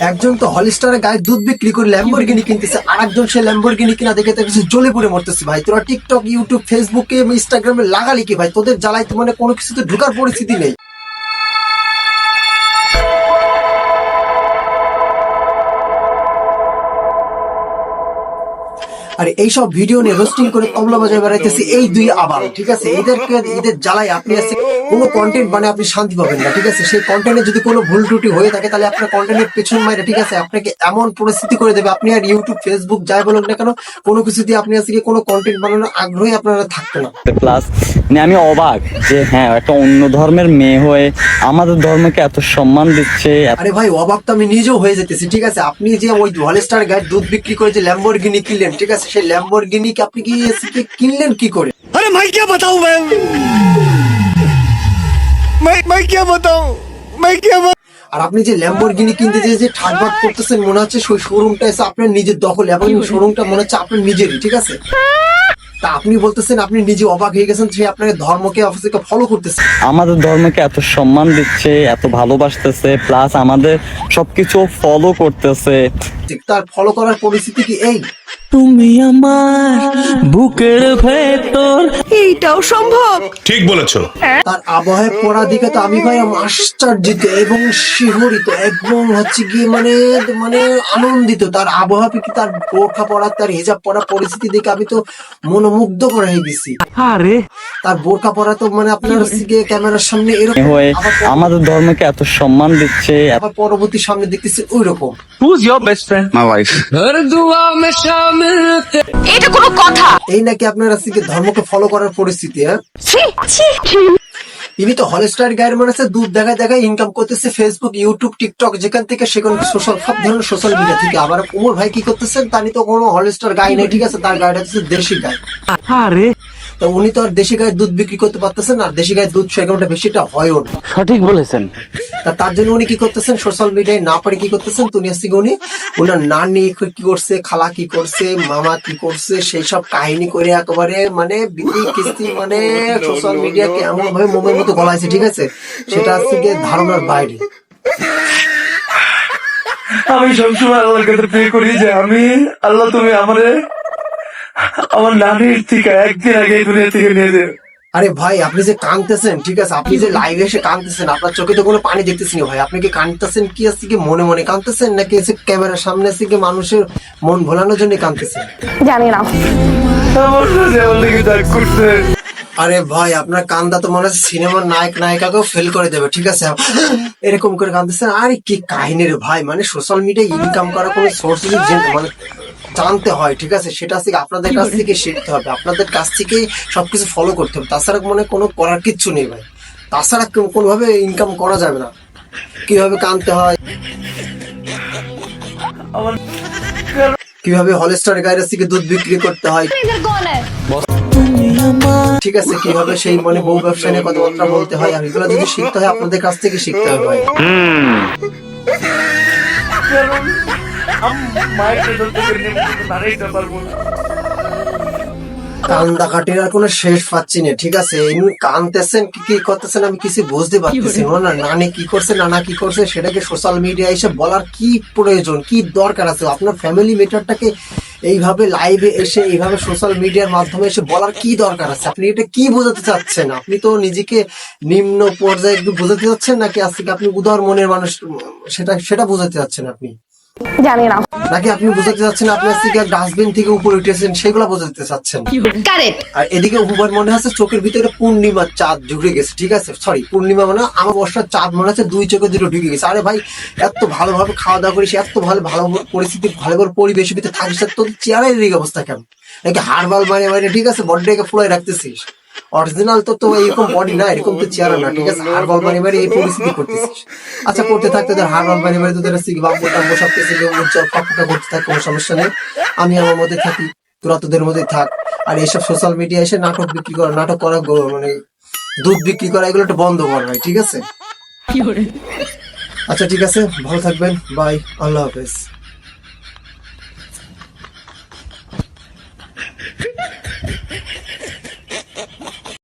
একজন তো হলিস্টারের গায়ে দুধ বিক্রি করে ল্যাম্বরগিনি কিনতেছে আর একজন সে ল্যাম্বরগিনি কিনা দেখে তার কিছু জ্বলে পড়ে মরতেছে ভাই। তোরা টিকটক ইউটিউব ফেসবুকে ইনস্টাগ্রামে লাগালি কি ভাই? তোদের জ্বালাইতে মানে কোনো কিছুতে ঢুকার পরিস্থিতি নেই। আর এইসব ভিডিও নিয়ে রোস্টিং করে তবলা বাজায় বেড়াইতেছে এই দুই আবার ঠিক আছে? এদেরকে এদের জ্বালাই আপনি আছে কোনো কন্টেন্ট মানে আপনি শান্তি পাবেন না ঠিক আছে? সেই কন্টেন্টে যদি কোনো ভুল ত্রুটি হয়ে থাকে তাহলে আপনার কন্টেন্টের পেছন মাইরে ঠিক আছে? আপনাকে এমন পরিস্থিতি করে দেবে আপনি আর ইউটিউব ফেসবুক যাই বলুন না কেন কোনো কিছুতে আপনি আজকে কোনো কন্টেন্ট বানানোর আগ্রহী আপনারা থাকবে না। প্লাস মানে আমি অবাক যে হ্যাঁ একটা অন্য ধর্মের মেয়ে হয়ে আমাদের ধর্মকে এত সম্মান দিচ্ছে আরে ভাই অবাক তো আমি নিজেও হয়ে যেতেছি ঠিক আছে? আপনি যে ওই হলস্টার গায়ের দুধ বিক্রি করে যে ল্যাম্বরগিনি কিনলেন ঠিক আছে? সেই কি আপনি কি কিনলেন কি করে? আরে মাই কে বাতাও মাই মাই কে বাতাও? মাই কে আর আপনি যে ল্যাম্বরগিনি কিনতে যে যে ঠাটবাট করতেছেন মনে হচ্ছে সেই শোরুমটা এসে আপনার নিজের দখল এবং শোরুমটা মনে হচ্ছে আপনার নিজেরই ঠিক আছে? তা আপনি বলতেছেন আপনি নিজে অবাক হয়ে গেছেন সে আপনাকে ধর্মকে অফিসকে ফলো করতেছে। আমাদের ধর্মকে এত সম্মান দিচ্ছে এত ভালোবাসতেছে প্লাস আমাদের সবকিছু ফলো করতেছে। তার ফলো করার পরিস্থিতি কি এই? তুমি আমার বুকের ভেতর এইটাও সম্ভব। ঠিক বলেছ। তার আবহাওয়ায় পড়া দিকে তো আমি ভাই আশ্চর্যিত এবং শিহরিত একদম হচ্ছে গিয়ে মানে মানে আনন্দিত। তার আবহাওয়া কি তার বোরখা পড়া তার হিজাব পড়া পরিস্থিতি দেখে আমি তো মনোমুগ্ধ করে হয়ে গেছি আরে। তার বোরখা পড়া তো মানে আপনার হচ্ছে গিয়ে ক্যামেরার সামনে এরকম। হয়ে আমাদের ধর্মকে এত সম্মান দিচ্ছে আবার পরবর্তী সামনে দেখতেছি ওই রকম who's your best friend my wife এটা কোনো কথা। এই নাকি আপনার আজকে ধর্মকে ফলো করার পরিস্থিতি হ্যাঁ? তিনি তো হলস্টার গায়ের মানুষে দুধ দেখা দেখায় ইনকাম করতেছে ফেসবুক ইউটিউব টিকটক যেখান থেকে সেখানে সোশ্যাল সব ধরনের সোশ্যাল মিডিয়া থেকে। আবার উমর ভাই কি করতেছেন? তানি তো কোনো হলস্টার গায়ে নেই ঠিক আছে? তার গায়েটা হচ্ছে দেশি গায়ে আরে। তো উনি তো আর দেশি গায়ের দুধ বিক্রি করতে পারতেছেন আর দেশি গায়ের দুধ সেরকমটা বেশিটা হয়ও না। সঠিক বলেছেন। তা তার জন্য উনি কি করতেছেন? সোশ্যাল মিডিয়ায় না পারে কি করতেছেন? তুমি থেকে উনি ওনার নানি কি করছে খালা কি করছে মামা কি করছে সেই সব কাহিনী করে একেবারে মানে বিধি কিস্তি মানে সোশ্যাল মিডিয়াকে এমন ভাবে মোমের মতো গলাইছে ঠিক আছে? সেটা হচ্ছে গিয়ে ধারণার বাইরে। আমি সবসময় আল্লাহর কাছে প্রে করি যে আমি আল্লাহ তুমি আমারে আমার নানির থেকে একদিন আগে দুনিয়া থেকে নিয়ে যাও। আরে ভাই আপনি যে কাঁদতেছেন ঠিক আছে? আপনি যে লাইভে এসে কাঁদতেছেন আপনার চোখে তো কোনো পানি দেখতেছেন ভাই। আপনি কি কাঁদতেছেন? কি আছে কি মনে মনে কাঁদতেছেন? নাকি এসে ক্যামেরার সামনে এসে কি মানুষের মন ভোলানোর জন্য কাঁদতেছেন? জানি না। আরে ভাই আপনার কান্দা তো মনে হচ্ছে সিনেমার নায়ক নায়িকাকেও ফেল করে দেবে ঠিক আছে? এরকম করে কাঁদতেছেন। আরে কি কাহিনী রে ভাই মানে সোশ্যাল মিডিয়ায় ইনকাম করার কোনো সোর্স মানে জানতে হয় ঠিক আছে? সেটা থেকে আপনাদের কাছ থেকে শিখতে হবে। আপনাদের কাছ থেকেই সবকিছু ফলো করতে হবে। তাছাড়া মানে কোনো করার কিচ্ছু নেই ভাই। তাছাড়া কোনোভাবে ইনকাম করা যাবে না। কীভাবে কানতে হয়? কীভাবে হলস্টার গাইরের থেকে দুধ বিক্রি করতে হয়? ঠিক আছে, কীভাবে সেই মানে বউ ব্যবসা নিয়ে কথাবার্তা বলতে হয় আর এগুলো যদি শিখতে হয়, আপনাদের কাছ থেকে শিখতে হবে ভাই। মায়ের ভেতর থেকে নেমে দাঁড়াইতে পারব না কান্দা কাটির আর কোনো শেষ পাচ্ছি না ঠিক আছে? এমনি কানতেছেন কি কি করতেছেন আমি কিছু বুঝতে পারতেছি না। নানি কি করছে নানা কি করছে সেটাকে সোশ্যাল মিডিয়া এসে বলার কি প্রয়োজন কি দরকার আছে? আপনার ফ্যামিলি ম্যাটারটাকে এইভাবে লাইভে এসে এইভাবে সোশ্যাল মিডিয়ার মাধ্যমে এসে বলার কি দরকার আছে? আপনি এটা কি বোঝাতে চাচ্ছেন? আপনি তো নিজেকে নিম্ন পর্যায়ে একটু বোঝাতে চাচ্ছেন নাকি আজকে আপনি উদার মনের মানুষ সেটা সেটা বোঝাতে চাচ্ছেন আপনি? জানি না। নাকি আপনি বোঝাতে চাচ্ছেন আপনি আজকে ডাস্টবিন থেকে উপরে উঠেছেন সেগুলো বোঝাতে চাচ্ছেন? কারেক্ট আর এদিকে হুবার মনে হচ্ছে চোখের ভিতরে পূর্ণিমার চাঁদ ঢুকে গেছে ঠিক আছে? সরি পূর্ণিমা মানে আমার বর্ষার চাঁদ মনে হচ্ছে দুই চোখে দুটো ঢুকে গেছে। আরে ভাই এত ভালোভাবে খাওয়া দাওয়া করিস এত ভালো ভালো পরিস্থিতি ভালো ভালো পরিবেশের ভিতরে থাকিস তোর চেয়ারের এই অবস্থা কেন নাকি হাড়বাল মানে মানে ঠিক আছে বডিটাকে ফুলাই রাখতেছিস? অরিজিনাল তো তো এরকম বডি না এরকম তো চেয়ার না ঠিক আছে? হাড়বাল মানে মানে এই পরিস্থিতি করতেছিস। আচ্ছা করতে থাকতে তোর হাড়বাল মানে মানে তোদের সিগ বাম্বু টাম্বু সব কিছু পাকুটা করতে থাক কোনো সমস্যা নেই। আমি আমার মধ্যে থাকি তোরা তোদের মধ্যে থাক। আর এইসব সোশ্যাল মিডিয়া এসে নাটক বিক্রি করা নাটক করা মানে দুধ বিক্রি করা এগুলো একটু বন্ধ কর ভাই ঠিক আছে? আচ্ছা ঠিক আছে ভালো থাকবেন বাই আল্লাহ হাফেজ।